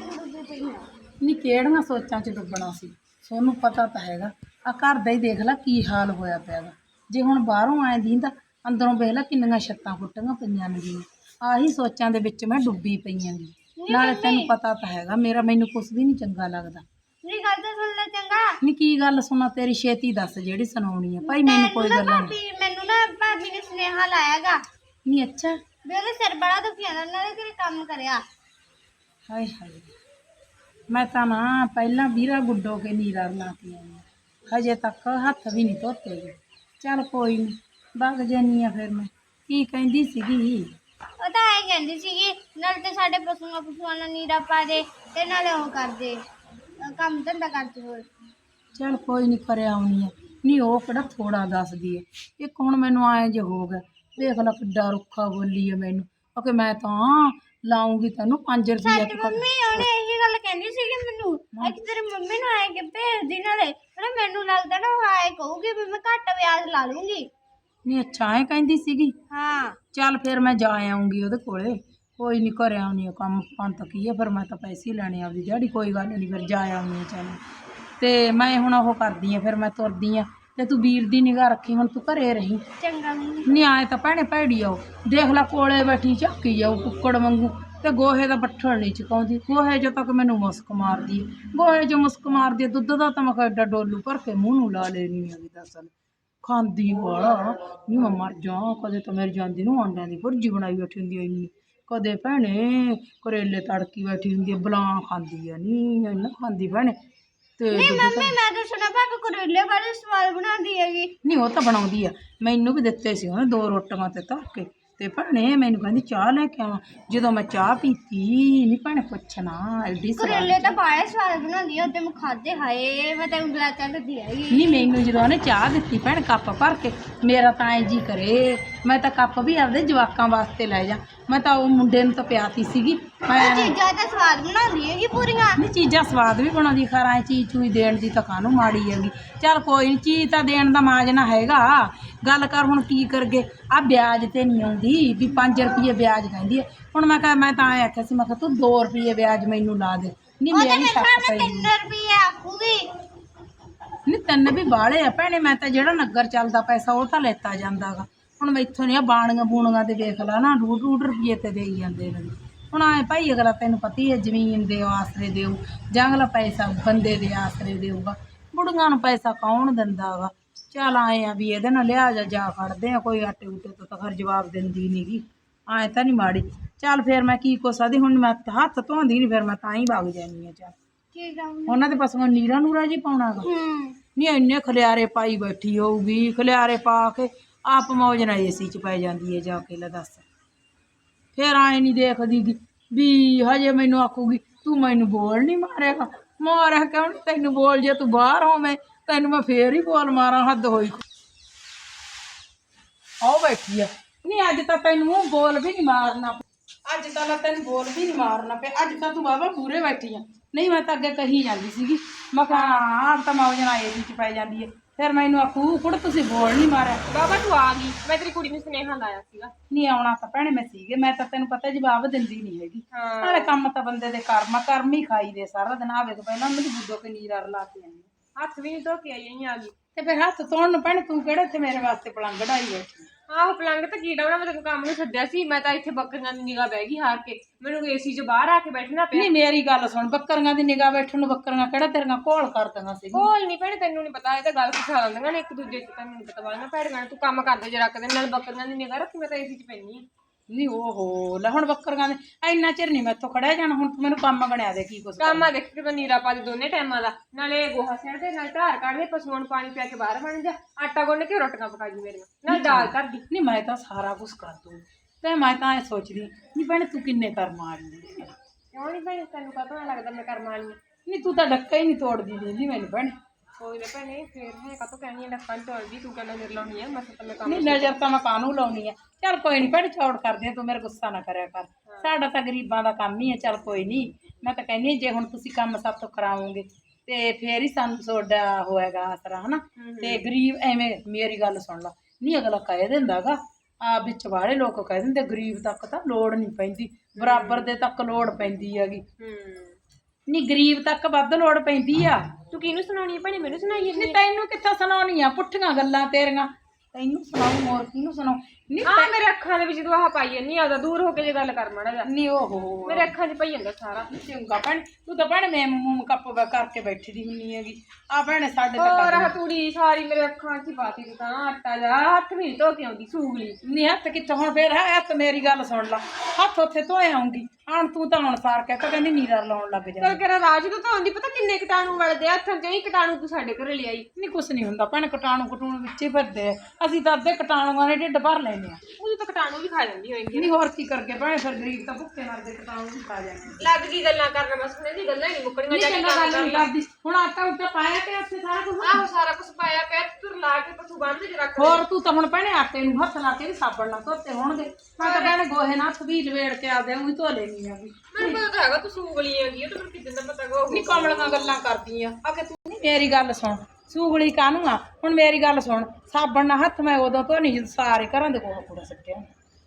ਨਹੀਂ ਕਿਹੜੀਆਂ ਸੋਚਾਂ 'ਚ ਡੁੱਬਣਾ ਸੀ? ਸੋਨੂੰ ਪਤਾ ਤਾਂ ਹੈਗਾ। ਆ ਘਰ ਦਾ ਹੀ ਦੇਖ ਲੈ ਕੀ ਹਾਲ ਹੋਇਆ ਪਿਆ ਜੇ ਹੁਣ ਬਾਹਰੋਂ ਆਏ ਦੀਂਦਾ ਅੰਦਰੋਂ ਵੇਖ ਲੈ ਕਿੰਨੀਆਂ ਛੱਤਾਂ ਫੁੱਟੀਆਂ ਪਈਆਂ ਨੇ ਆਹੀ ਸੋਚਾਂ ਦੇ ਵਿੱਚ ਮੈਂ ਡੁੱਬੀ ਪਈਆਂ ਗੀ ਨਾਲੇ ਤੈਨੂੰ ਪਤਾ ਤਾਂ ਹੈਗਾ ਮੇਰਾ ਮੈਨੂੰ ਕੁਛ ਵੀ ਨਹੀਂ ਚੰਗਾ ਲੱਗਦਾ। ਮੇਰੀ ਗੱਲ ਤਾਂ ਸੁਣ ਲੈ ਚੰਗਾ। ਨਹੀਂ ਕੀ ਗੱਲ ਸੁਣਾ ਤੇਰੀ ਛੇਤੀ ਦੱਸ ਜਿਹੜੀ ਸੁਣਾਉਣੀ ਆ। ਭਾਈ ਮੈਨੂੰ ਕੋਈ ਗੱਲ ਨਹੀਂ ਭਾਬੀ ਮੈਨੂੰ ਨਾ ਭਾਬੀ ਨੇ ਸੁਨੇਹਾ ਲਾਇਆਗਾ ਨਹੀਂ ਅੱਛਾ। ਵੀ ਉਹਦੇ ਸਿਰ ਬੜਾ ਦੁਖਿਆ ਦਾ ਉਹਨਾਂ ਨੇ ਤੇਰੇ ਕੰਮ ਕਰਿਆ। ਹਾਏ ਹਾਏ। ਮੈਂ ਤਾਂ ਨਾ ਪਹਿਲਾਂ ਵੀਰਾ ਗੁੱਡੋ ਕੇ ਨੀਰਾ ਆਈ ਹਾਂ। ਹਜੇ ਤੱਕ ਹੱਥ ਵੀ ਨਹੀਂ ਧੋਤੇ ਗਏ। ਚੱਲ ਕੋਈ ਨਹੀਂ ਵਗ ਜਾਨੀ ਆ ਫਿਰ ਮੈਂ। ਕੀ ਕਹਿੰਦੀ ਸੀਗੀ? ਉਹ ਤਾਂ ਐਂ ਕਹਿੰਦੀ ਸੀਗੀ ਨਾਲ ਤੇ ਸਾਡੇ ਪਸ਼ੂਆਂ ਪਸ਼ੂਆਂ ਨਾਲ ਨੀਰਾ ਪਾ ਦੇ ਤੇ ਨਾਲੇ ਉਹ ਕਰ ਦੇ। ਅਹ ਕੰਮ ਧੰਦਾ ਕਰਦੇ ਹੋਰ। ਚੱਲ ਕੋਈ ਨਹੀਂ ਕਰਿਆ ਆਉਣੀ ਆ। ਨਹੀਂ ਉਹ ਕਿਹੜਾ ਥੋੜਾ ਦੱਸਦੀ ਹੈ ਇੱਕ ਹੁਣ ਮੈਨੂੰ ਆਏ ਜੇ ਹੋ ਗਿਆ। ਦੇਖ ਲੈ ਕਿੱਡਾ ਰੁੱਖਾ ਬੋਲੀ ਹੈ ਮੈਨੂੰ। ਓਕੇ ਮੈਂ ਤਾਂ ਲਾਉਂਗੀ ਤੈਨੂੰ 5 ਰੁਪਏ ਸਾਡੀ ਮੰਮੀ ਉਹਨੇ ਇਹੀ ਗੱਲ ਕਹਿੰਦੀ ਸੀਗੀ ਮੈਨੂੰ ਅੱਜ ਤੇਰੀ ਮੰਮੀ ਨੂੰ ਆਏ ਕਿ ਭੇਜਦੀ ਨਾਲੇ ਉਹਨੇ ਮੈਨੂੰ ਲੱਗਦਾ ਨਾ ਉਹ ਆਏ ਕਹੂਗੀ ਵੀ ਮੈਂ ਘੱਟ ਵਿਆਜ ਲਾ ਲੂੰਗੀ। ਨਹੀਂ ਅੱਛਾ ਐ ਕਹਿੰਦੀ ਸੀਗੀ। ਹਾਂ। ਚੱਲ ਫਿਰ ਮੈਂ ਜਾ ਆਉਂਗੀ ਉਹਦੇ ਕੋਲੇ। ਕੋਈ ਨਹੀਂ ਘਰੇ ਆਉਣੀ ਆ ਕੰਮ ਪੰਤ ਕੀ ਹੈ ਫਿਰ ਮੈਂ ਤਾਂ ਪੈਸੇ ਹੀ ਲੈਣੇ ਆ ਆਪਦੀ ਦਿਹਾੜੀ ਕੋਈ ਗੱਲ ਨਹੀਂ ਫਿਰ ਜਾ ਆਉਣੀ ਆ ਚੱਲ। ਤੇ ਮੈਂ ਹੁਣ ਉਹ ਕਰਦੀ ਆ ਫਿਰ ਮੈਂ ਤੁਰਦੀ ਆ ਤੇ ਤੂੰ ਵੀਰ ਦੀ ਨਿਗਾਹ ਰੱਖੀ ਹੁਣ ਤੂੰ ਘਰੇ ਰਹੀ। ਚੰਗਾ ਮੰਮੀ। ਨਹੀਂ ਆਏ ਤਾਂ ਭੈਣੇ ਭੈੜੀ ਆਓ ਦੇਖ ਲੈ ਕੋਲੇ ਬੈਠੀ ਝਾਕੀ ਜਾਓ ਕੁੱਕੜ ਵਾਂਗੂ। ਤੇ ਗੋਹੇ ਦਾ ਬੱਠਲ ਨਹੀਂ ਚਕਾਉਂਦੀ। ਗੋਹੇ 'ਚ ਤੱਕ ਮੈਨੂੰ ਮੁਸਕ ਮਾਰਦੀ ਹੈ ਗੋਹੇ 'ਚ ਮੁਸਕ ਮਾਰਦੀ ਹੈ ਦੁੱਧ ਦਾ ਤਾਂ ਮੈਂ ਕਿਹਾ ਐਡਾ ਡੋਲੂ ਭਰ ਕੇ ਮੂੰਹ ਨੂੰ ਲਾ ਲੈਣੀ ਆ ਵੀ ਦੱਸ ਲੈ ਖਾਂਦੀ ਵਾਲਾ। ਨਹੀਂ ਮੈਂ ਮਰ ਜਾ ਕਦੇ ਤਾਂ ਮੇਰੀ ਜਾਂਦੀ ਨੂੰ ਆਂਡਿਆਂ ਦੀ ਭੁਰਜੀ ਬਣਾਈ ਬੈਠੀ ਹੁੰਦੀ ਐ ਇੰਨੀ। ਕਦੇ ਭੈਣੇ ਕਰੇਲੇ ਤੜਕੀ ਬੈਠੀ ਹੁੰਦੀ ਐ ਬਲਾਂ ਖਾਂਦੀ ਆ ਨਹੀਂ ਇੰਨਾ ਖਾਂਦੀ ਭੈਣੇ। ਤੇ ਨਹੀਂ ਦੁੱਧ ਮੰਮੀ ਮੈਂ ਤਾਂ ਸੁਣਿਆ ਭਾਬੀ ਕਰੇਲੇ ਵਾਲੇ ਸਵਾਲ ਬਣਾਉਂਦੀ ਹੈਗੀ। ਨਹੀਂ ਉਹ ਤਾਂ ਬਣਾਉਂਦੀ ਆ। ਮੈਨੂੰ ਵੀ ਦਿੱਤੇ ਸੀ ਉਹਨੇ ਦੋ ਰੋਟੀਆਂ ਤੇ ਧਰ ਕੇ। ਤੇ ਭੈਣੇ ਮੈਨੂੰ ਕਹਿੰਦੀ ਚਾਹ ਲੈ ਕੇ ਆਵਾਂ। ਜਦੋਂ ਮੈਂ ਚਾਹ ਪੀਤੀ ਨਹੀਂ ਭੈਣੇ ਪੁੱਛਣਾ ਐਡੀ ਸਵਾਦ ਕਰੇਲੇ ਤਾਂ ਬਾਹਲੇ ਸਵਾਲ ਬਣਾਉਂਦੀ ਆ ਤੇ ਮੈਂ ਖਾਦੇ ਹਾਏ ਮੈਂ ਤਾਂ ਉਂਗਲਾਂ ਚੱਲਦੀ ਹੈਗੀ। ਨਹੀਂ ਮੈਨੂੰ ਜਦੋਂ ਉਹਨੇ ਚਾਹ ਦਿੱਤੀ ਭੈਣ ਕੱਪ ਭਰ ਕੇ ਮੇਰਾ ਤਾਂ ਐ ਜੀ ਕਰੇ। ਮੈਂ ਤਾਂ ਕੱਪ ਵੀ ਆਪਦੇ ਜਵਾਕਾਂ ਵਾਸਤੇ ਲੈ ਜਾ। ਮੈਂ ਤਾਂ ਉਹ ਮੁੰਡੇ ਨੂੰ ਤਾਂ ਪਿਆਤੀ ਸੀਗੀ। ਮੈਂ ਚੀਜ਼ਾਂ ਤਾਂ ਸਵਾਦ ਬਣਾਉਂਦੀ ਹੈਗੀ ਪੂਰੀਆਂ। ਨਹੀਂ ਚੀਜ਼ਾਂ ਸਵਾਦ ਵੀ ਬਣਾਉਂਦੀ ਖਰਾ ਚੀਜ਼ ਚੂਈ ਦੇਣ ਦੀ ਤਾਂ ਕਾਹਨੂੰ ਮਾੜੀ ਹੈਗੀ। ਚੱਲ ਕੋਈ ਨਹੀਂ ਚੀਜ਼ ਤਾਂ ਦੇਣ ਦਾ ਮਾਜਨਾ ਹੈਗਾ। ਗੱਲ ਕਰ ਹੁਣ ਕੀ ਕਰਗੇ। ਆ ਵਿਆਜ ਤੇ ਨਹੀਂ ਆਉਂਦੀ ਵੀ 5 ਰੁਪਏ ਵਿਆਜ ਕਹਿੰਦੀ ਹੈ। ਹੁਣ ਮੈਂ ਕਹਾਂ ਮੈਂ ਤਾਂ ਆਖਿਆ ਸੀ ਮੈਂ ਕਿਹਾ ਤੂੰ 2 ਰੁਪਏ ਵਿਆਜ ਮੈਨੂੰ ਲਾ ਦੇ। ਨਹੀਂ ਮੇਰੀ ਨਾਲ ਪਈ 3 ਰੁਪਏ ਆਖੂਗੀ। ਨਹੀਂ ਤਿੰਨ ਵੀ ਬਾਹਲੇ ਆ ਭੈਣੇ ਮੈਂ ਤਾਂ ਜਿਹੜਾ ਨਗਰ ਚੱਲਦਾ ਪੈਸਾ ਉਹ ਤਾਂ ਲੈਤਾ ਜਾਂਦਾਗਾ। ਹੁਣ ਮੈਥੋਂ ਨਹੀਂ ਆ ਬਾਣੀਆਂ ਬੂਣੀਆਂ ਤੇ ਵੇਖ ਲਾ ਨਾ ਡੂਢ ਡੂਢ ਰੁਪਏ ਤੇ ਦੇਈ ਜਾਂਦੇ ਨੇ। ਹੁਣ ਆਏ ਭਾਈ ਅਗਲਾ ਤੈਨੂੰ ਪਤਾ ਹੀ ਹੈ ਜ਼ਮੀਨ ਦੇ ਆਸਰੇ ਦੇਊ ਜਾਂ ਅਗਲਾ ਪੈਸਾ ਬੰਦੇ ਦੇ ਆਸਰੇ ਦੇਊਗਾ। ਬੁੜੀਆਂ ਨੂੰ ਪੈਸਾ ਕੌਣ ਦਿੰਦਾਗਾ ਚੱਲ ਆਏ ਆ ਵੀ ਇਹਦੇ ਨਾਲ ਲਿਆ ਜਾ ਜਾ ਖੜਦੇ ਆ ਕੋਈ ਆਟੇ ਉਟੇ ਤੋਂ ਤਾਂ ਖਰ ਜਵਾਬ ਦਿੰਦੀ ਨਹੀਂਗੀ ਆਏ ਤਾਂ ਨਹੀਂ ਮਾੜੀ। ਚੱਲ ਫਿਰ ਮੈਂ ਕੀ ਕੋ ਸਕਦੀ ਹੁਣ ਮੈਂ ਹੱਥ ਧੋਂਦੀ ਨਹੀਂ ਫਿਰ ਮੈਂ ਤਾਂ ਹੀ ਵਗ ਜਾਨੀ ਆ ਚੱਲ। ਉਹਨਾਂ ਦੇ ਪਾਸੋਂ ਨੀਰਾ ਨੂਰਾ ਜੀ ਪਾਉਣਾਗਾ ਹੂੰ। ਨਹੀਂ ਇੰਨੇ ਖਲਿਆਰੇ ਪਾਈ ਬੈਠੀ ਹੋਊਗੀ ਖਲਿਆਰੇ ਪਾ ਕੇ ਆਪ ਮੌਜ ਨਾਲ ਏਸੀ ਚ ਪੈ ਜਾਂਦੀ ਹੈ ਜਾ ਕੇ, ਲੈ ਦੱਸ। ਫਿਰ ਆਏ ਨਹੀਂ ਦੇਖਦੀ ਗੀ ਵੀ ਹਜੇ ਮੈਨੂੰ ਆਖੂਗੀ, ਤੂੰ ਮੈਨੂੰ ਬੋਲ ਨਹੀਂ ਮਾਰੇਗਾ ਮਾਰਿਆ ਕਿਉਂ ਨੀ? ਤੈਨੂੰ ਬੋਲ ਜੇ ਤੂੰ ਬਾਹਰ ਹੋਵੇਂ, ਤੈਨੂੰ ਮੈਂ ਫੇਰ ਹੀ ਬੋਲ ਮਾਰਾਂ, ਹੱਦ ਹੋਈ ਆਓ ਬੈਠੀ ਆ। ਨਹੀਂ ਅੱਜ ਤਾਂ ਤੈਨੂੰ ਬੋਲ ਵੀ ਨਹੀਂ ਮਾਰਨਾ ਅੱਜ ਤਾਂ ਮੈਂ ਤੈਨੂੰ ਬੋਲ ਵੀ ਨਹੀਂ ਮਾਰਨਾ ਪਿਆ। ਅੱਜ ਤਾਂ ਤੂੰ ਬਾਬਾ ਪੂਰੇ ਬੈਠੀ ਆ। ਨਹੀਂ, ਮੈਂ ਤਾਂ ਅੱਗੇ ਕਹੀ ਜਾਂਦੀ ਸੀਗੀ। ਮੈਂ ਕਿਹਾ ਹਾਂ ਤਾਂ ਮੌਜ ਨਾਲ ਏਸੀ ਚ ਪੈ ਜਾਂਦੀ ਹੈ ਫਿਰ ਮੈਨੂੰ ਆਖੂ ਕੁੜ ਤੁਸੀਂ ਬੋਲ ਨਹੀਂ ਮਾਰਿਆ। ਬਾਬਾ ਤੂੰ ਆ ਗਈ। ਮੈਂ ਤੇਰੀ ਕੁੜੀ ਨੂੰ ਸੁਨੇਹਾ ਲਾਇਆ ਸੀਗਾ। ਨਹੀਂ ਆਉਣਾ ਤਾਂ ਭੈਣੇ ਮੈਂ ਸੀਗੇ। ਮੈਂ ਤਾਂ ਤੈਨੂੰ ਪਤਾ ਜਵਾਬ ਦਿੰਦੀ ਨਹੀਂ ਹੈਗੀ। ਹਾਂ। ਨਾਲੇ ਕੰਮ ਤਾਂ ਬੰਦੇ ਦੇ ਕਰਮ ਆ, ਕਰਮ ਹੀ ਖਾਈ ਦੇ ਸਾਰਾ ਦਿਨ। ਆਵੇ ਤੋਂ ਪਹਿਲਾਂ ਮੈਨੂੰ ਬੁੱਢੋ ਕੇ ਨੀਰਾ ਰਲਾ ਕੇ ਆਈ ਹੱਥ ਵੀ ਨਹੀਂ ਧੋ ਕੇ ਆਈ ਅਸੀਂ ਆ ਗਈ। ਤੇ ਫਿਰ ਹੱਥ ਧੋਣ ਨੂੰ ਭੈਣੇ ਤੂੰ ਕਿਹੜਾ ਇੱਥੇ ਮੇਰੇ ਵਾਸਤੇ ਪਲੰਗ ਢਾਈ ਬੈਠੀ ਆਹੋ ਪਲੰਗ ਤਾਂ ਕੀ ਡਾਉਣਾ ਮੈਂ ਤੈਨੂੰ ਕੰਮ ਨੂੰ ਛੱਡਿਆ ਸੀ ਮੈਂ ਤਾਂ ਇੱਥੇ ਬੱਕਰੀਆਂ ਦੀ ਨਿਗਾਹ ਬਹਿ ਗਈ ਹਾਰ ਕੇ। ਮੈਨੂੰ ਏਸੀ 'ਚ ਬਾਹਰ ਆ ਕੇ ਬੈਠਣਾ ਪਿਆ। ਨਹੀਂ ਮੇਰੀ ਗੱਲ ਸੁਣ ਬੱਕਰੀਆਂ ਦੀ ਨਿਗਾਹ ਬੈਠਣ ਨੂੰ ਬੱਕਰੀਆਂ ਕਿਹੜਾ ਤੇਰੀਆਂ ਕੋਲ ਕਰਦੀਆਂ ਸੀ? ਕੋਲ ਨਹੀਂ ਭੈਣੇ ਤੈਨੂੰ ਨਹੀਂ ਪਤਾ ਇਹ ਤਾਂ ਗੱਲ ਸਿਖਾ ਲੈਂਦੀਆਂ ਨੇ ਇੱਕ ਦੂਜੇ 'ਚ ਤੈਨੂੰ ਨਹੀਂ ਪਤਾ ਵਾਲੀਆਂ ਭੈੜੀਆਂ ਨੇ। ਤੂੰ ਕੰਮ ਕਰਦੇ ਜਰਾ ਕਦੇ ਨਾਲ ਬੱਕਰੀਆਂ ਦੀ ਨਿਗਾਹ ਰੱਖੀ ਮੈਂ ਤਾਂ ਏਸੀ 'ਚ ਪੈਣੀ ਆ ਨਹੀਂ ਓਹੋ ਲੈ ਹੁਣ ਬੱਕਰੀਆਂ ਦੇ ਇੰਨਾ ਚਿਰ ਨਹੀਂ ਮੈਥੋਂ ਖੜਿਆ ਜਾਣਾ ਹੁਣ ਤੂੰ ਮੈਨੂੰ ਕੰਮ ਗਣਿਆ ਦੇ ਕੀ ਕੁਛ ਕੰਮ ਆ ਦੇਖ ਕੇ ਤਾਂ ਨੀਰਾ ਪਾ ਦੇ ਦੋਨੇ ਟਾਈਮਾਂ ਦਾ। ਨਾਲੇ ਗੋਹਾ ਸਿੱਟਦੇ ਨਾਲ ਧਾਰ ਕੱਢਦੇ ਪਸ਼ੂਆਂ ਨੂੰ ਪਾਣੀ ਪਿਆ ਕੇ ਬਾਹਰ ਬਣ ਜਾ। ਆਟਾ ਗੁੰਨ ਕੇ ਰੋਟੀਆਂ ਪਕਾ ਜੀ ਮੇਰੀਆਂ ਨਾਲ। ਦਾਲ ਧਰ ਦੀ। ਨਹੀਂ ਮੈਂ ਤਾਂ ਸਾਰਾ ਕੁਝ ਕਰ ਦੂੰ। ਤੇ ਮੈਂ ਤਾਂ ਇਹ ਸੋਚਦੀ ਨਹੀਂ ਭੈਣੇ ਤੂੰ ਕਿੰਨੇ ਕਰ ਮਾਰਨੀ ਕਿਉਂ ਨਹੀਂ ਭੈਣੇ? ਤੈਨੂੰ ਪਤਾ ਲੱਗਦਾ ਮੈਂ ਕਰਮ ਵਾਲੀ ਆ? ਨਹੀਂ ਤੂੰ ਤਾਂ ਡੱਕਾ ਹੀ ਨਹੀਂ ਤੋੜਦੀ ਦਿੰਦੀ ਮੈਨੂੰ ਭੈਣੇ। ਕੋਈ ਨਾ ਭੈਣੇ ਫੇਰ ਹੈ ਕਾਤੋਂ ਕਹਿਣੀ ਆ ਲੱਖਾਂ ਢੋਲਦੀ ਤੂੰ ਕਹਿੰਦਾ ਮੇਰੇ ਲਾਉਣੀ ਆ ਮੈਂ ਤਾਂ ਮੈਂ ਕੰਮ ਨਹੀਂ ਨਜ਼ਰ ਤਾਂ ਮੈਂ ਕਾਹਨੂੰ ਲਾਉਣੀ ਆ? ਚੱਲ ਕੋਈ ਨਹੀਂ ਭੈਣੇ ਚੌੜ ਕਰਦੀ ਆ ਤੂੰ ਮੇਰਾ ਗੁੱਸਾ ਨਾ ਕਰਿਆ ਕਰ। ਸਾਡਾ ਤਾਂ ਗਰੀਬਾਂ ਦਾ ਕੰਮ ਹੀ ਆ ਚੱਲ ਕੋਈ ਨਹੀਂ ਮੈਂ ਤਾਂ ਕਹਿੰਦੀ ਹਾਂ, ਜੇ ਹੁਣ ਤੁਸੀਂ ਕੰਮ ਸਭ ਤੋਂ ਕਰਾਵੋਗੇ ਤੇ ਫੇਰ ਹੀ ਸਾਨੂੰ ਤੁਹਾਡਾ ਹੋਏਗਾ ਆਸਰਾ ਹਨਾ? ਤੇ ਗਰੀਬ ਐਵੇਂ ਮੇਰੀ ਗੱਲ ਸੁਣ ਲਾ। ਨਹੀਂ ਅਗਲਾ ਕਹਿ ਦਿੰਦਾਗਾ ਆ ਵਿੱਚ ਵਾਲੇ ਲੋਕ ਕਹਿ ਦਿੰਦੇ ਗਰੀਬ ਤੱਕ ਤਾਂ ਲੋੜ ਨਹੀਂ ਪੈਂਦੀ। ਬਰਾਬਰ ਦੇ ਤੱਕ ਲੋੜ ਪੈਂਦੀ ਹੈਗੀ। ਹੂੰ। ਨਹੀਂ ਗਰੀਬ ਤੱਕ ਵੱਧ ਲੋੜ ਪੈਂਦੀ ਆ। ਤੂੰ ਕਿਹਨੂੰ ਸੁਣਾਉਣੀ ਹੈ ਭੈਣੇ? ਮੈਨੂੰ ਸੁਣਾਈ ਨਹੀਂ ਤੈਨੂੰ ਕਿੱਥੋਂ ਸੁਣਾਉਣੀ ਆ ਪੁੱਠੀਆਂ ਗੱਲਾਂ ਤੇਰੀਆਂ? ਤੈਨੂੰ ਸੁਣਾਉ ਹੋਰ ਕਿਹਨੂੰ ਸੁਣਾਉ? ਨਹੀਂ ਆ ਮੇਰੇ ਅੱਖਾਂ ਦੇ ਵਿੱਚ ਤੂੰ ਆਹ ਪਾਈ ਜੰਨੀ ਆਦਾ ਦੂਰ ਹੋ ਕੇ ਜੇ ਗੱਲ ਕਰ ਮਾੜਾ ਜਾ ਨਹੀਂ ਓਹੋ। ਮੇਰੇ ਅੱਖਾਂ 'ਚ ਪਈ ਜਾਂਦਾ ਸਾਰਾ। ਚੰਗਾ ਭੈਣ ਤੂੰ ਤਾਂ ਭੈਣ ਮੈਂ ਮੂੰਹ ਕੱਪ ਵਾ ਕਰਕੇ ਬੈਠੀ ਦੀ ਹੁੰਨੀ ਹੈਗੀ। ਆ ਭੈਣੇ ਸਾਡੇ ਤਾਂ ਹੋਰ ਆਹ ਤੂੜੀ ਸਾਰੀ ਮੇਰੇ ਅੱਖਾਂ 'ਚ ਹੀ ਪਾਤੀ ਤੂੰ ਤਾਂ ਆਟਾ ਜਾ ਹੱਥ ਵੀ ਨੀ ਧੋ ਕੇ ਆਉਂਦੀ ਸੂਗਲੀ ਨਹੀਂ ਹੱਥ ਕਿੱਥੋਂ? ਹੁਣ ਫੇਰ ਹੈ ਹੱਥ ਮੇਰੀ ਗੱਲ ਸੁਣ ਲਾ। ਹੱਥ ਉੱਥੇ ਧੋਏ ਆਉਂਗੀ। ਹਣ ਤੂੰ ਤਾਂ ਹੁਣ ਸਾਰ ਕਹਿ ਤਾ ਕਹਿੰਦੀ ਨੀਰਾ ਲਾਉਣ ਲੱਗ ਜਾ ਚਲ ਕਰਾ ਰਾਜ ਤੋਂ ਤਾਂ ਆਉਂਦੀ ਪਤਾ ਕਿੰਨੇ ਕੀਟਾਣੂ ਵੜਦੇ ਆ ਹੱਥਾਂ 'ਚ ਹੀ ਕੀਟਾਣੂ ਤੂੰ ਸਾਡੇ ਘਰੇ ਲਿਆਈ। ਨਹੀਂ ਕੁਛ ਨਹੀਂ ਹੁੰਦਾ ਭੈਣ ਕਟਾਣੂ ਕਟੂਣ ਵਿੱਚ ਹੀ ਫਿਰਦੇ ਆ। ਅਸੀਂ ਤਾਂ ਅੱਧੇ ਕਟਾਣੂਆਂ ਨੇ ਢਿੱਡ ਭਰ ਲੈਨੇ ਆ। ਉਹ ਤਾਂ ਕੀਟਾਣੂ ਵੀ ਖਾ ਜਾਂਦੀ ਹੋਏਗੀ। ਨਹੀਂ ਹੋਰ ਕੀ ਕਰਕੇ ਭੈਣ ਫਿਰ ਗਰੀਬ ਤਾਂ ਭੁੱਖੇ ਮਰਦੇ ਕਟਾਣੂ ਵੀ ਖਾ ਜਾਂਦੇ। ਲੱਗ ਗਈ ਗੱਲਾਂ ਕਰਨ ਬਸ ਉਹਨੇ ਦੀ ਗੱਲਾਂ ਹੀ ਨਹੀਂ ਮੁੱਕਣੀਆਂ ਨਹੀਂ ਕੇ ਗੱਲ ਕਰ ਨਹੀਂ। ਕਰਦੀ। ਹੁਣ ਆਟਾ ਉੱਤੇ ਪਾਇਆ ਤੇ ਉੱਥੇ ਸਾਰਾ ਕੁਝ ਆਹੋ ਸਾਰਾ ਕੁਝ ਪਾਇਆ ਪਿਆ ਤੂੰ ਲਾ ਕੇ ਪਸ਼ੂ ਬੰਦ ਚ ਰੱਖ ਹੋਰ ਤੂੰ ਤਾਂ ਹੁਣ ਭੈਣੇ ਆਟੇ ਨੂੰ ਹੱਥ ਲਾ ਕੇ ਵੀ ਸਾਬਣ ਨਾਲ ਧੋਤੇ ਹੋਣਗੇ। ਮੈਂ ਤਾਂ ਭੈਣੇ ਗੋਹੇ ਨਾਲ ਹੱਥ ਵੀ ਲਵੇੜ ਕੇ ਆਦੇ ਉਹੀ ਧੋ ਲੈਣੀ ਆ ਵੀ। ਮੈਨੂੰ ਪਤਾ ਤਾਂ ਹੈਗਾ ਤੂੰ ਸੂਗਲੀ ਹੈਗੀ ਉਹ ਤਾਂ ਮੈਨੂੰ ਕਿਦਾਂ ਦਾ ਪਤਾ ਗਾ ਉਹ ਨਹੀਂ ਕਮਲੀਆਂ ਗੱਲਾਂ ਕਰਦੀ ਆ। ਆ ਕਿ ਤੂੰ ਨਹੀਂ ਮੇਰੀ ਗੱਲ ਸੁਣ। ਸੂਗਲੀ ਕਾਹਨੂੰ ਆ? ਹੁਣ ਮੇਰੀ ਗੱਲ ਸੁਣ ਸਾਬਣ ਨਾਲ ਹੱਥ ਮੈਂ ਉਦੋਂ ਧੋਣੀ ਜਦੋਂ ਸਾਰੇ ਘਰਾਂ ਦੇ ਕੋਲ ਕੂੜਾ ਸੱਟਿਆ।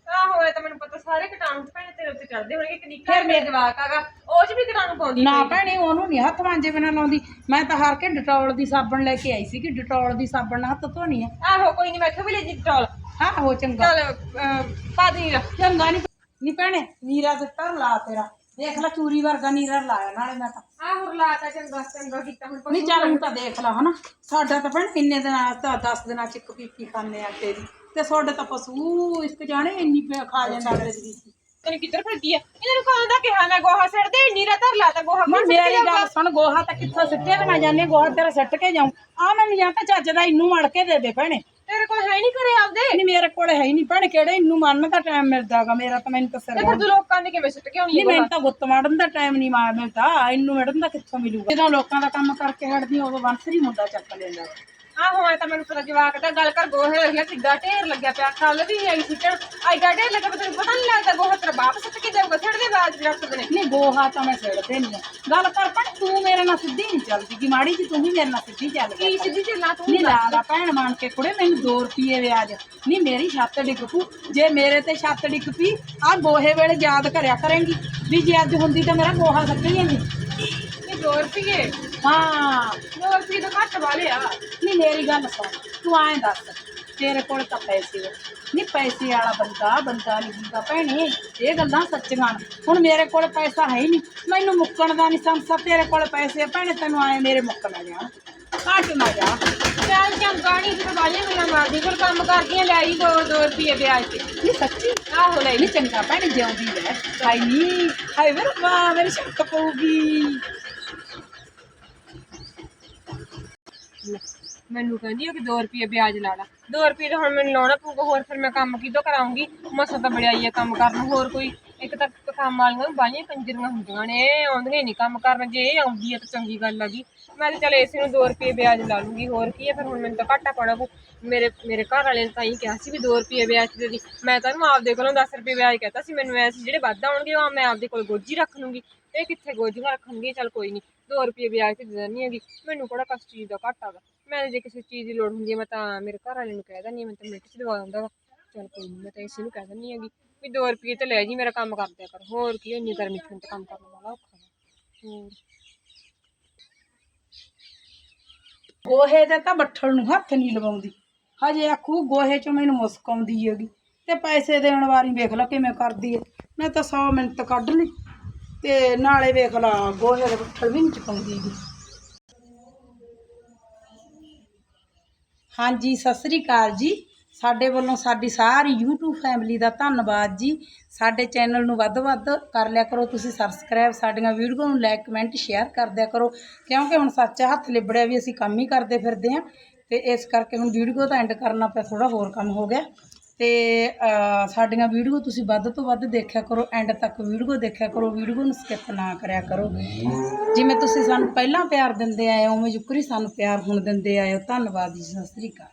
ਆਹੋ ਇਹ ਤਾਂ ਮੈਨੂੰ ਪਤਾ ਸਾਰੇ ਕੀਟਾਣੂ ਭੈਣੇ ਤੇਰੇ ਉੱਤੇ ਚੜਦੇ ਹੋਣਗੇ ਕਿ ਨਿੱਕਾ ਮੇਰੇ ਜਵਾਕ ਆਗਾ ਉਹ ਚ ਵੀ ਕੀਟਾਣੂ ਪਾਉਂਦੀ ਨਾ ਭੈਣੇ ਉਹਨੂੰ ਨਹੀਂ ਹੱਥ ਮਾਂਜੇ ਬਿਨਾਂ ਲਾਉਂਦੀ। ਮੈਂ ਤਾਂ ਹਾਰ ਕੇ ਡਟੋਲ ਦੀ ਸਾਬਣ ਲੈ ਕੇ ਆਈ ਸੀ ਕਿ ਡਟੋਲ ਦੀ ਸਾਬਣ ਨਾਲ ਹੱਥ ਧੋਣੀ ਆ। ਆਹੋ ਕੋਈ ਨਹੀਂ ਮੈਂ ਇੱਥੋਂ ਵੀ ਲੈ ਜੀ ਟੋਲ ਆਹੋ ਚੰਗਾ। ਚੱਲ ਅਹ, ਪਾ ਦੀ ਚੰਗਾ ਨਹੀਂ ਨਹੀਂ ਭੈਣੇ ਨੀਰਾ ਦਿੱਤਾ ਲਾ ਤੇਰਾ। ਦੇਖ ਲੈ ਚੂਰੀ ਵਰਗਾ ਨੀਰਾ ਲਾਇਆ ਨਾਲੇ ਮੈਂ ਤਾਂ। ਆਹੋ ਲਾਤਾ ਚੰਗਾ ਚੰਗਾ ਕੀਤਾ ਹੁਣ ਨਹੀਂ ਚੱਲ ਹੁਣ ਤਾਂ ਦੇਖ ਲਾ ਹਨਾ। ਸਾਡਾ ਤਾਂ ਭੈਣ ਕਿੰਨੇ ਦਿਨਾਂ ਤਾਂ 10 ਦਿਨਾਂ ਚ ਇੱਕ ਪੀਪੀ ਖਾਂਦੇ ਆ ਤੇਰੀ ਤੇ ਤੁਹਾਡੇ ਤਾਂ ਪਸ਼ੂ ਇੱਕ ਜਾਣੇ ਇੰਨੀ ਪੇ ਖਾ ਜਾਂਦਾ ਅਗਲੇ ਦੀ ਤੈਨੂੰ ਕਿੱਧਰ ਫਿਰਦੀ ਆ? ਇਹਨਾਂ ਨੂੰ ਕੌਣ ਦਾ ਕਿਹਾ ਮੈਂ ਗੋਹਾ ਸਿਰ ਦੇ ਨੀਰਾ ਧਰ ਲਾਤਾ ਗੋਹਾ। ਨਹੀਂ ਮੇਰੀ ਗੱਲ ਸੁਣ ਗੋਹਾ ਤਾਂ ਕਿੱਥੋਂ ਸਿੱਟੇ ਤੇ ਮੈਂ ਜਾਣੇ ਗੋਹਾ ਤੇਰਾ ਸਿੱਟ ਕੇ ਜਾਉਂ ਆ ਮੈਨੂੰ ਜਾਂ ਤਾਂ ਚੱਜ ਦਾ ਇੰਨੂ ਮੜ ਕੇ ਦੇ ਦੇ ਭੈਣੇ। ਤੇਰੇ ਕੋਲ ਹੈ ਨਹੀਂ ਘਰੇ ਆਪਦੇ? ਨਹੀਂ ਮੇਰੇ ਕੋਲ ਹੈ ਹੀ ਨਹੀਂ ਭੈਣੇ ਕਿਹੜੇ ਇੰਨੂ ਮੰਨ ਦਾ ਟਾਈਮ ਮਿਲਦਾਗਾ ਮੇਰਾ ਤਾਂ ਮੈਨੂੰ ਤਾਂ ਸਿਰ ਤੇ ਫਿਰ ਤੂੰ ਲੋਕਾਂ ਦੇ ਕਿਵੇਂ ਸੁੱਟ ਕੇ ਆਉਣੀ ਨਹੀਂ ਮੈਨੂੰ ਤਾਂ ਗੁੱਤ ਮਾਰਨ ਦਾ ਟਾਈਮ ਨਹੀਂ ਮਾ ਮਿਲਦਾ ਇੰਨੂ ਮੜਨ ਦਾ ਕਿੱਥੋਂ ਮਿਲੂਗਾ? ਜਦੋਂ ਲੋਕਾਂ ਦਾ ਕੰਮ ਕਰਕੇ ਹਟਦੀ ਉਦੋਂ ਬੰਸਰੀ ਮੁੰਡਾ ਚੱਕ ਲੈਂਦਾ। ਆਹੋ ਐ ਤਾਂ ਮੈਨੂੰ ਪਤਾ ਜਵਾਕ ਦਾ ਗੱਲ ਕਰ ਗੋਹੇ ਰੱਖ ਲਿਆ ਕਿੱਡਾ ਢੇਰ ਲੱਗਿਆ ਪਿਆ ਕੱਲ ਵੀ ਆਈ ਸਿੱਟਣ ਆਈਡਾ ਢੇਰ ਲੱਗਾ ਪਤਾ ਤੈਨੂੰ ਪਤਾ ਨਹੀਂ ਲੱਗਦਾ ਗੋਹਾ ਤੇਰਾ ਬਾਪ ਸੁੱਟ ਕੇ ਜਾਊਗਾ ਛੱਡ ਦੇ ਬਾਅਦ ਰੱਖ ਦੇਣੇ ਨਹੀਂ ਗੋਹਾ ਤਾਂ ਮੈਂ ਸਿੱੜਦੇ ਨਹੀਂ ਗੱਲ ਕਰ ਪਰ ਤੂੰ ਮੇਰੇ ਨਾਲ ਸਿੱਧੀ ਨਹੀਂ ਚੱਲਦੀ ਕਿ ਮਾੜੀ ਜੀ ਤੂੰ ਵੀ ਮੇਰੇ ਨਾਲ ਸਿੱਧੀ ਚੱਲ ਕੀ ਗਿਆ ਸਿੱਧੀ ਚੱਲਣਾ ਤੂੰ? ਨਹੀਂ ਲਾ ਲਾ ਭੈਣ ਬਣ ਕੇ ਕੁੜੇ ਮੈਨੂੰ 2 ਰੁਪਏ ਵਿਆਜ। ਨਹੀਂ ਮੇਰੀ ਛੱਤ ਡਿੱਗ ਪੂ ਜੇ ਮੇਰੇ ਤੇ ਛੱਤ ਡਿੱਗ ਪਈ ਆ ਗੋਹੇ ਵੇਲੇ ਯਾਦ ਕਰਿਆ ਕਰੇਂਗੀ। ਵੀ ਜੇ ਅੱਜ ਹੁੰਦੀ ਤਾਂ ਮੇਰਾ ਗੋਹਾ ਸੱਟੀ ਜਾਂਦੀ ਇਹ 2 ਰੁਪਏ ਹਾਂ। 2 ਰੁਪਏ ਤਾਂ ਘੱਟ ਵਾਲੇ ਆ ਨਹੀਂ ਮੇਰੀ ਗੱਲ ਸੁਣ। ਤੂੰ ਐਂ ਦੱਸ ਤੇਰੇ ਕੋਲ ਤਾਂ ਪੈਸੇ ਆ। ਨਹੀਂ ਪੈਸੇ ਵਾਲਾ ਬੰਦਾ ਬੰਦਾ ਨਹੀਂ ਹੁੰਦਾ ਭੈਣੇ। ਇਹ ਗੱਲਾਂ ਸੱਚੀਆਂ ਨੇ। ਹੁਣ ਮੇਰੇ ਕੋਲ ਪੈਸਾ ਹੈ ਹੀ ਨਹੀਂ। ਮੈਨੂੰ ਮੁੱਕਣ ਦਾ ਨਹੀਂ ਸੰਸਾ। ਤੇਰੇ ਕੋਲ ਪੈਸੇ ਆ। ਭੈਣੇ ਤੈਨੂੰ ਆਏ ਮੇਰੇ ਮੁੱਕ ਨਾ ਜਾਣ। ਘੱਟ ਨਾ ਜਾ। ਚੱਲ ਚੰਗਾ ਨਹੀਂ ਤੂੰ ਬਾਲੀਆਂ ਗੱਲਾਂ ਮਾਰਦੀ ਫਿਰ ਕੰਮ ਕਰਦੀਆਂ ਲੈ ਆਈ 2 2 ਰੁਪਏ ਵਿਆਜ ਤੇ। ਨਹੀਂ ਸੱਚੀ? ਆਹੋ ਲੈ ਨਹੀਂ ਚੰਗਾ ਭੈਣੇ ਜਿਉਂਦੀ ਰਹਿ। ਨਹੀਂ ਹਾਈ ਮੇਰੇ ਮਾਂ ਮੇਰੀ ਸ਼ੱਕ ਪਊਗੀ। ਮੈਨੂੰ ਕਹਿੰਦੀ ਆ ਕਿ 2 ਰੁਪਏ ਵਿਆਜ ਲਾ ਲਾ। 2 ਰੁਪਏ ਤਾਂ ਹੁਣ ਮੈਨੂੰ ਲਾਉਣਾ ਪਊਗਾ, ਹੋਰ ਫਿਰ ਮੈਂ ਕੰਮ ਕਿਦੋਂ ਕਰਾਉਂਗੀ? ਮਸਾ ਤਾਂ ਬੜਾਈ ਆ ਕੰਮ ਕਰਨ ਹੋਰ ਕੋਈ ਇੱਕ ਤਾਂ ਕੰਮ ਵਾਲੀਆਂ ਵੀ ਬਾਲੀਆਂ ਕੰਜਰੀਆਂ ਹੁੰਦੀਆਂ ਨੇ ਇਹ ਆਉਂਦੀਆਂ ਨਹੀਂ ਕੰਮ ਕਰਨ, ਜੇ ਇਹ ਆਉਂਦੀ ਆ ਤਾਂ ਚੰਗੀ ਗੱਲ ਆ ਗਈ ਮੈਂ ਤਾਂ ਚੱਲ ਇਸੇ ਨੂੰ 2 ਰੁਪਏ ਵਿਆਜ ਲਾ ਲੂੰਗੀ, ਹੋਰ ਕੀ ਆ, ਫਿਰ ਹੁਣ ਮੈਨੂੰ ਤਾਂ ਘਾਟਾ ਪੜਾ ਪਊ। ਮੇਰੇ ਮੇਰੇ ਘਰ ਵਾਲੇ ਨੇ ਤਾਂ ਹੀ ਕਿਹਾ ਸੀ ਵੀ 2 ਰੁਪਏ ਵਿਆਜ ਦੇ ਦੀ। ਮੈਂ ਤਾਂ ਉਹਨੂੰ ਆਪਦੇ ਕੋਲੋਂ 10 ਰੁਪਏ ਵਿਆਜ ਕਹਿਤਾ ਸੀ, ਮੈਨੂੰ ਐ ਸੀ, ਜਿਹੜੇ ਵੱਧ ਆਉਣਗੇ ਉਹ ਮੈਂ ਆਪਦੇ ਕੋਲ ਗੋਜੀ ਰੱਖ ਲੂੰਗੀ। ਇਹ ਕਿੱਥੇ ਗੋਜੀਆਂ ਰੱਖਣਗੇ? ਚੱਲ ਕੋਈ ਨਹੀਂ 2 ਰੁਪਏ ਵਿਆਜ ਤੇ ਦੇ ਦਿੰਦੀ ਹੈਗੀ। ਮੈਨੂੰ ਕਿਹੜਾ ਕਿਸ ਚੀਜ਼ ਦਾ ਘਾਟਾ ਗਾ ਮੈਂ ਤਾਂ ਜੇ ਕਿਸੇ ਚੀਜ਼ ਦੀ ਲੋੜ ਹੁੰਦੀ ਹੈ, ਮੈਂ ਤਾਂ ਮੇਰੇ ਘਰ ਵਾਲੇ ਨੂੰ ਕਹਿ ਦਿੰਦੀ ਹਾਂ, ਮੈਂ ਤਾਂ ਮਿੰਟ 'ਚ ਦਵਾ ਦਿੰਦਾ ਵਾ। ਚੱਲ ਕੋਈ ਨਹੀਂ ਮੈਂ ਤਾਂ ਇਸੇ ਨੂੰ ਕਹਿ ਦਿੰਦੀ ਹੈਗੀ ਵੀ 2 ਰੁਪਏ ਤੇ ਲੈ ਜੀ, ਮੇਰਾ ਕੰਮ ਕਰ ਦਿਆ ਕਰ। ਹੋਰ ਕੀ, ਇੰਨੀ ਗਰਮੀ 'ਚ ਤਾਂ ਕੰਮ ਕਰਨ ਵਾਲਾ ਔਖਾ ਵਾ। ਹੋਰ। ਗੋਹੇ ਦੇ ਤਾਂ ਬੱਠਲ ਨੂੰ ਹੱਥ ਨਹੀਂ ਲਵਾਉਂਦੀ। ਹਜੇ ਆਖੂ, ਗੋਹੇ ਚੋਂ ਮੈਨੂੰ ਮੁਸਕ ਆਉਂਦੀ ਹੈਗੀ। ਤੇ ਪੈਸੇ ਦੇਣ ਵਾਰੀ ਵੇਖ ਲਾ ਕਿਵੇਂ ਕਰਦੀ ਹੈ। ਮੈਂ ਤਾਂ 100 ਮਿੰਟ ਕੱਢ ਲਈ। ਤੇ ਨਾਲੇ ਵੇਖ ਲਾ, ਗੋਹੇ ਦੇ ਬੱਠਲ ਵੀ ਨਹੀਂ ਚੁਕਾਉਂਦੀ ਹੈਗੀ। ਹਾਂਜੀ, ਸਤਿ ਸ੍ਰੀ ਅਕਾਲ ਜੀ। ਸਾਡੇ ਵੱਲੋਂ ਸਾਡੀ ਸਾਰੀ YouTube ਫੈਮਿਲੀ ਦਾ ਧੰਨਵਾਦ ਜੀ। ਸਾਡੇ ਚੈਨਲ ਨੂੰ ਵੱਧ ਵੱਧ ਕਰ ਲਿਆ ਕਰੋ। ਤੁਸੀਂ ਸਬਸਕ੍ਰਾਈਬ ਸਾਡੀਆਂ ਵੀਡੀਓ ਨੂੰ ਲਾਈਕ ਕਮੈਂਟ ਸ਼ੇਅਰ ਕਰ ਦਿਆ ਕਰੋ। ਕਿਉਂਕਿ ਹੁਣ ਸੱਚਾ ਹੱਥ ਲਿਬੜਿਆ ਵੀ ਅਸੀਂ ਕੰਮ ਹੀ ਕਰਦੇ ਫਿਰਦੇ ਆਂ ਤੇ ਇਸ ਕਰਕੇ ਹੁਣ ਵੀਡੀਓ ਤਾਂ ਐਂਡ ਕਰਨਾ ਪਿਆ ਥੋੜਾ ਹੋਰ ਕੰਮ ਹੋ ਗਿਆ। ਤੇ ਸਾਡੀਆਂ ਵੀਡੀਓ ਤੁਸੀਂ ਵੱਧ ਤੋਂ ਵੱਧ ਦੇਖਿਆ ਕਰੋ ਐਂਡ ਤੱਕ ਵੀਡੀਓ ਦੇਖਿਆ ਕਰੋ, ਵੀਡੀਓ ਨੂੰ ਸਕਿਪ ਨਾ ਕਰਿਆ ਕਰੋ। ਜਿਵੇਂ ਤੁਸੀਂ ਸਾਨੂੰ ਪਹਿਲਾਂ ਪਿਆਰ ਦਿੰਦੇ ਆਏ ਹੋ, ਉਵੇਂ ਜੁਕਰੀ ਸਾਨੂੰ ਪਿਆਰ ਹੁਣ ਦਿੰਦੇ ਆਏ ਹੋ। ਧੰਨਵਾਦ ਜੀ, ਸਤਿ ਸ੍ਰੀ ਅਕਾਲ।